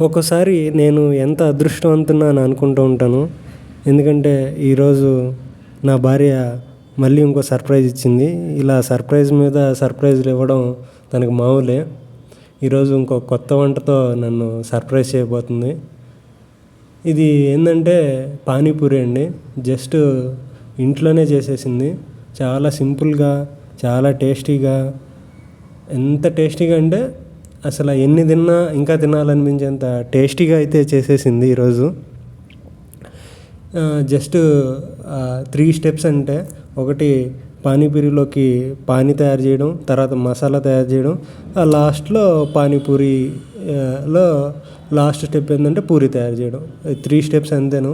ఒక్కోసారి నేను ఎంత అదృష్టవంతున్నాను అని అనుకుంటూ ఉంటాను. ఎందుకంటే ఈరోజు నా భార్య మళ్ళీ ఇంకో సర్ప్రైజ్ ఇచ్చింది. ఇలా సర్ప్రైజ్ మీద సర్ప్రైజ్లు ఇవ్వడం తనకు మామూలే. ఈరోజు ఇంకో కొత్త వంటతో నన్ను సర్ప్రైజ్ చేయబోతుంది. ఇది ఏంటంటే పానీపూరి అండి. జస్ట్ ఇంట్లోనే చేసేసింది. చాలా సింపుల్గా చాలా టేస్టీగా. ఎంత టేస్టీగా అంటే అసలు ఎన్ని తిన్నా ఇంకా తినాలనిపించేంత టేస్టీగా అయితే చేసేసింది ఈరోజు. జస్ట్ త్రీ స్టెప్స్ అంటే ఒకటి పానీపూరిలోకి పానీ తయారు చేయడం తర్వాత మసాలా తయారు చేయడం ఆ లాస్ట్లో పానీపూరి లో లాస్ట్ స్టెప్ ఏంటంటే పూరి తయారు చేయడం. Three steps అంతేను.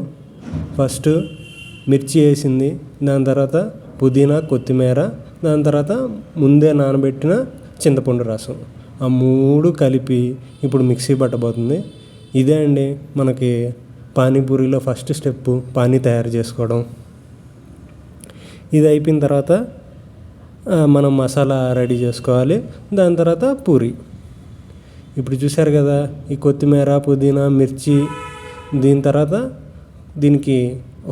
ఫస్ట్ మిర్చి వేసింది దాని తర్వాత పుదీనా కొత్తిమీర దాని తర్వాత ముందే నానబెట్టిన చింతపండు రసం. ఆ మూడు కలిపి ఇప్పుడు మిక్సీ పట్టబోతుంది. ఇదే అండి మనకి పానీపూరిలో ఫస్ట్ స్టెప్పు పానీ తయారు చేసుకోవడం. ఇది అయిపోయిన తర్వాత మనం మసాలా రెడీ చేసుకోవాలి. దాని తర్వాత పూరి. ఇప్పుడు చూశారు కదా ఈ కొత్తిమీర పుదీనా మిర్చి దీని తర్వాత దీనికి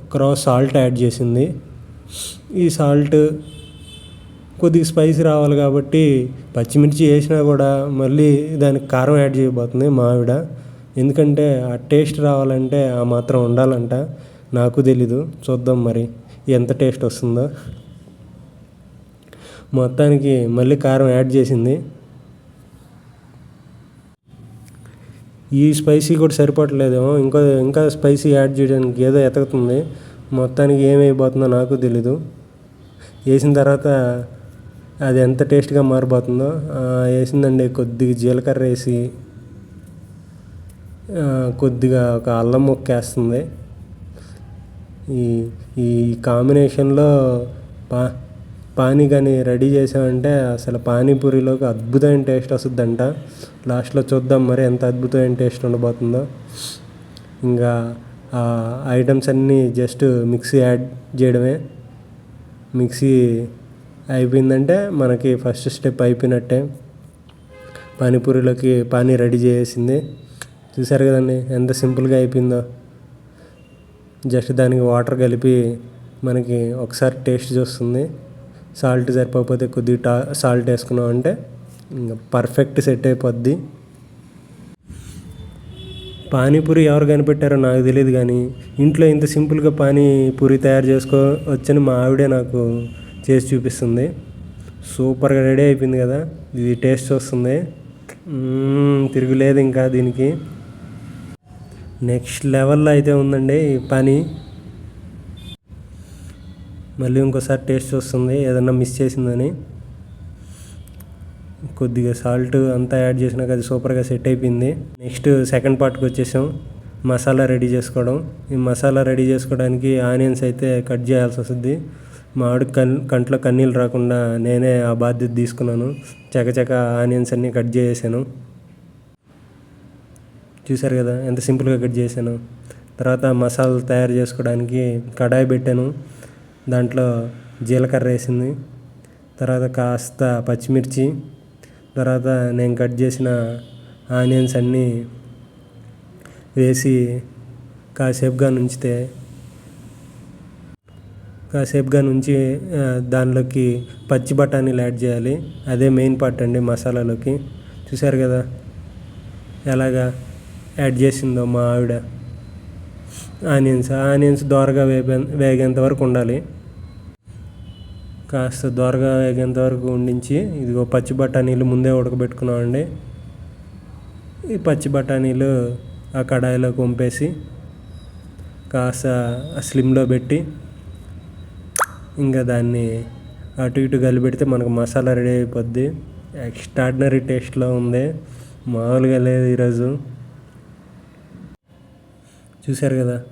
ఒక సాల్ట్ యాడ్ చేసింది. ఈ సాల్ట్ కొద్దిగా స్పైసీ రావాలి కాబట్టి పచ్చిమిర్చి వేసినా కూడా మళ్ళీ దానికి కారం యాడ్ చేయబోతుంది మా ఆవిడ. ఎందుకంటే ఆ టేస్ట్ రావాలంటే ఆ మాత్రం ఉండాలంట. నాకు తెలీదు. చూద్దాం మరి ఎంత టేస్ట్ వస్తుందో. మొత్తానికి మళ్ళీ కారం యాడ్ చేసింది. ఈ స్పైసీ కూడా సరిపడలేదేమో ఇంకో ఇంకా స్పైసీ యాడ్ చేయడానికి ఏదో ఎతుకుతుంది. మొత్తానికి ఏమైపోతుందో నాకు తెలీదు. వేసిన తర్వాత అది ఎంత టేస్ట్గా మారిపోతుందో వేసిందండి కొద్దిగా జీలకర్ర వేసి కొద్దిగా ఒక అల్లం ముక్క వేస్తుంది. ఈ ఈ కాంబినేషన్లో పా పానీ కానీ రెడీ చేసామంటే అసలు పానీపూరిలోకి అద్భుతమైన టేస్ట్ వస్తుందంట. లాస్ట్లో చూద్దాం మరి ఎంత అద్భుతమైన టేస్ట్ ఉండబోతుందో. ఇంకా ఆ ఐటమ్స్ అన్నీ జస్ట్ మిక్సీ యాడ్ చేయడమే. మిక్సీ అయిపోయిందంటే మనకి ఫస్ట్ స్టెప్ అయిపోయినట్టే. పానీపూరిలోకి పానీ రెడీ చేసింది. చూసారు కదండి ఎంత సింపుల్గా అయిపోయిందో. జస్ట్ దానికి వాటర్ కలిపి మనకి ఒకసారి టేస్ట్ చూస్తుంది. సాల్ట్ సరిపోకపోతే కొద్దిగా టా సాల్ట్ వేసుకున్నాం అంటే ఇంకా పర్ఫెక్ట్ సెట్ అయిపోద్ది. పానీపూరి ఎవరు కనిపెట్టారో నాకు తెలియదు కానీ ఇంట్లో ఇంత సింపుల్గా పానీపూరి తయారు చేసుకోవచ్చని మా ఆవిడే నాకు చేసి చూపిస్తుంది. సూపర్గా రెడీ అయిపోయింది కదా. ఇది టేస్ట్ వస్తుంది. తిరుగులేదు ఇంకా దీనికి. నెక్స్ట్ లెవెల్లో అయితే ఉందండి ఈ పని. మళ్ళీ ఇంకోసారి టేస్ట్ వస్తుంది ఏదన్నా మిస్ చేసిందని. కొద్దిగా సాల్ట్ అంతా యాడ్ చేసినాక అది సూపర్గా సెట్ అయిపోయింది. నెక్స్ట్ సెకండ్ పార్ట్కి వచ్చేసాం. మసాలా రెడీ చేసుకోవడం. ఈ మసాలా రెడీ చేసుకోవడానికి ఆనియన్స్ అయితే కట్ చేయాల్సి వస్తుంది. మామిడి కన్ కంట్లో కన్నీళ్ళు రాకుండా నేనే ఆ బాధ్యత తీసుకున్నాను. చకచక ఆనియన్స్ అన్నీ కట్ చేసేసాను. చూసారు కదా ఎంత సింపుల్గా కట్ చేశాను తర్వాత మసాలా తయారు చేసుకోవడానికి కడాయి పెట్టాను. దాంట్లో జీలకర్ర వేసింది. తర్వాత కాస్త పచ్చిమిర్చి. తర్వాత నేను కట్ చేసిన ఆనియన్స్ అన్నీ వేసి కాసేపుగా ఉంచితే కాసేపుగా నుంచి దానిలోకి పచ్చి బఠానీలు యాడ్ చేయాలి. అదే మెయిన్ పార్ట్ అండి మసాలాలోకి. చూసారు కదా ఎలాగా యాడ్ చేసిందో మా ఆవిడ. ఆనియన్స్ ఆనియన్స్ దోరగా వేపే వేగేంత వరకు ఉండాలి. కాస్త దోరగా వేగేంత వరకు ఉండించి ఇదిగో పచ్చి బఠానీలు ముందే ఉడకబెట్టుకున్నామండి. ఈ పచ్చి బఠానీలు ఆ కడాయిలో కొంపేసి కాస్త స్లిమ్లో పెట్టి ఇంకా దాన్ని అటు ఇటు కలిపెడితే మనకు మసాలా రెడీ అయిపోద్ది. ఎక్స్ట్రాడినరీ టేస్ట్లో ఉంది. మామూలుగా లేదు ఈరోజు. చూశారు కదా?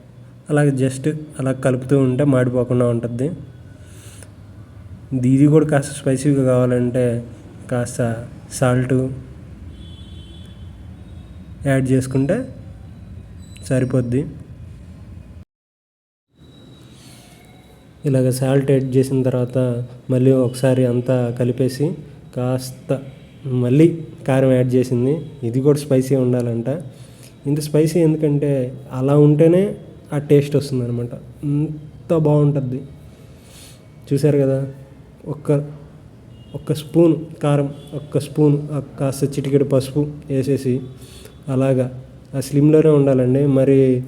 అలాగ జస్ట్ అలా కలుపుతూ ఉంటే మాడిపోకుండా ఉంటుంది. ఇది కూడా కాస్త స్పైసీగా కావాలంటే కాస్త సాల్ట్ యాడ్ చేసుకుంటే సరిపోద్ది. ఇలాగ సాల్ట్ యాడ్ చేసిన తర్వాత మళ్ళీ ఒకసారి అంతా కలిపేసి కాస్త మళ్ళీ కారం యాడ్ చేసింది. ఇది కూడా స్పైసీ ఉండాలంట. ఇంత స్పైసీ ఎందుకంటే అలా ఉంటేనే ఆ టేస్ట్ వస్తుంది అనమాట ఇంత బాగుంటుంది. చూశారు కదా? ఒక్క ఒక్క స్పూన్ కారం ఒక్క స్పూన్ కాస్త చిటికెడు పసుపు వేసేసి అలాగా. ఆ స్లిమ్లోనే ఉండాలండి. మరి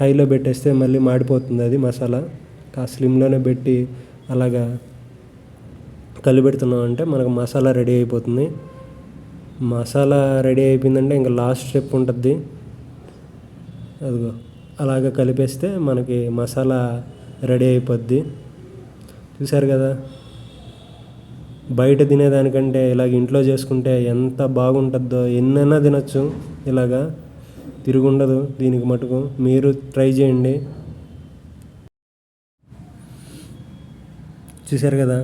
హైలో పెట్టేస్తే మళ్ళీ మాడిపోతుంది అది మసాలా. ఆ స్లిమ్లోనే పెట్టి అలాగా కలిపెడుతున్నాం అంటే మనకు మసాలా రెడీ అయిపోతుంది. మసాలా రెడీ అయిపోయిందంటే ఇంకా లాస్ట్ స్టెప్ ఉంటుంది అదిగో అలాగ కలిపేస్తే మనకి మసాలా రెడీ అయిపోద్ది. చూసారు కదా? బయట తినేదానికంటే ఇలాగ ఇంట్లో చేసుకుంటే ఎంత బాగుంటుందో ఎన్నైనా తినచ్చు. ఇలాగా తిరుగుండదు దీనికి మటుకు. మీరు ట్రై చేయండి. చూసారు కదా?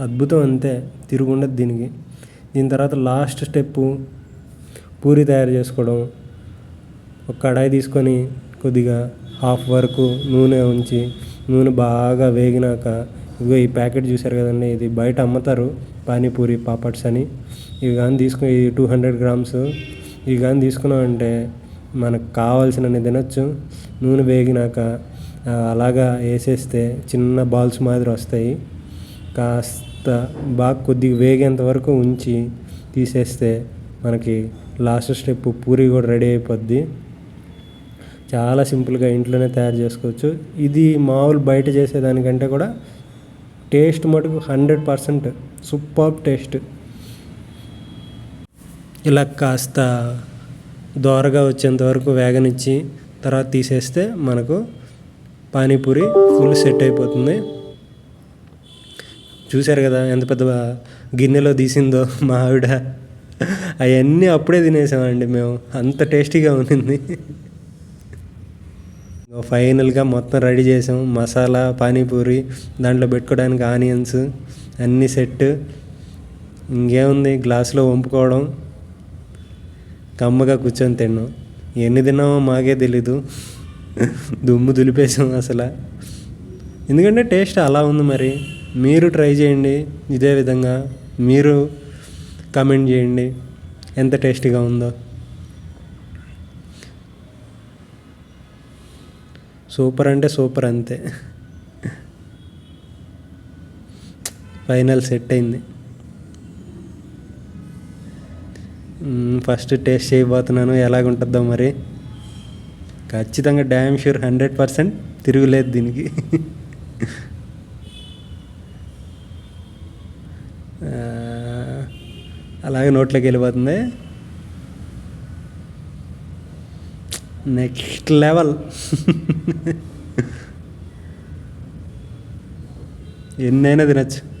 అద్భుతం అంతే తిరుగుండదు దీనికి. దీని తర్వాత లాస్ట్ స్టెప్పు పూరి తయారు చేసుకోవడం. ఒక కడాయి తీసుకొని కొద్దిగా హాఫ్ వరకు నూనె ఉంచి నూనె బాగా వేగినాక ఇదిగో ఈ ప్యాకెట్ చూసారు కదండి ఇది బయట అమ్ముతారు పానీపూరి పాపడ్స్ అని. ఇవి కానీ తీసుకుని ఇది టూ హండ్రెడ్ గ్రామ్స్ ఇవి కానీ తీసుకున్నామంటే మనకు కావాల్సినన్ని తినచ్చు. నూనె వేగినాక అలాగా వేసేస్తే చిన్న బాల్స్ మాదిరి వస్తాయి. కాస్త బాగా కొద్దిగా వేగేంత వరకు ఉంచి తీసేస్తే మనకి లాస్ట్ స్టెప్ పూరి కూడా రెడీ అయిపోద్ది. చాలా సింపుల్గా ఇంట్లోనే తయారు చేసుకోవచ్చు. ఇది మామూలు బయట చేసేదానికంటే కూడా టేస్ట్ మటుకు హండ్రెడ్ పర్సెంట్ సూపర్ టేస్ట్. ఇలా కాస్త దోరగా వచ్చేంత వరకు వేగనిచ్చి తర్వాత తీసేస్తే మనకు పానీపూరి ఫుల్ సెట్ అయిపోతుంది. చూశారు కదా ఎంత పెద్ద గిన్నెలో తీసిందో మా ఆవిడ. అవన్నీ అప్పుడే తినేసామండి మేము. అంత టేస్టీగా ఉండింది. ఫైనల్గా మొత్తం రెడీ చేసాం. మసాలా పానీపూరి దాంట్లో పెట్టుకోవడానికి ఆనియన్స్ అన్ని సెట్ ఇంకేముంది? గ్లాసులో వంపుకోవడం. కమ్మగా కూర్చొని తిన్నాం. ఎన్ని తిన్నామో మాకే తెలీదు. దుమ్ము దులిపేసాం అసలు. ఎందుకంటే టేస్ట్ అలా ఉంది మరి. మీరు ట్రై చేయండి. ఇదే విధంగా మీరు కమెంట్ చేయండి. ఎంత టేస్టీగా ఉందో. సూపర్ అంటే సూపర్ అంతే. ఫైనల్ సెట్ అయింది. ఫస్ట్ టేస్ట్ చేయబోతున్నాను. ఎలాగుంటుందో మరి. ఖచ్చితంగా డ్యామ్ షూర్ హండ్రెడ్ పర్సెంట్ తిరుగులేదు దీనికి. అలాగే నోట్లోకి వెళ్ళిపోతుంది. నెక్స్ట్ లెవెల్ ఎన్నైనా తినచ్చు.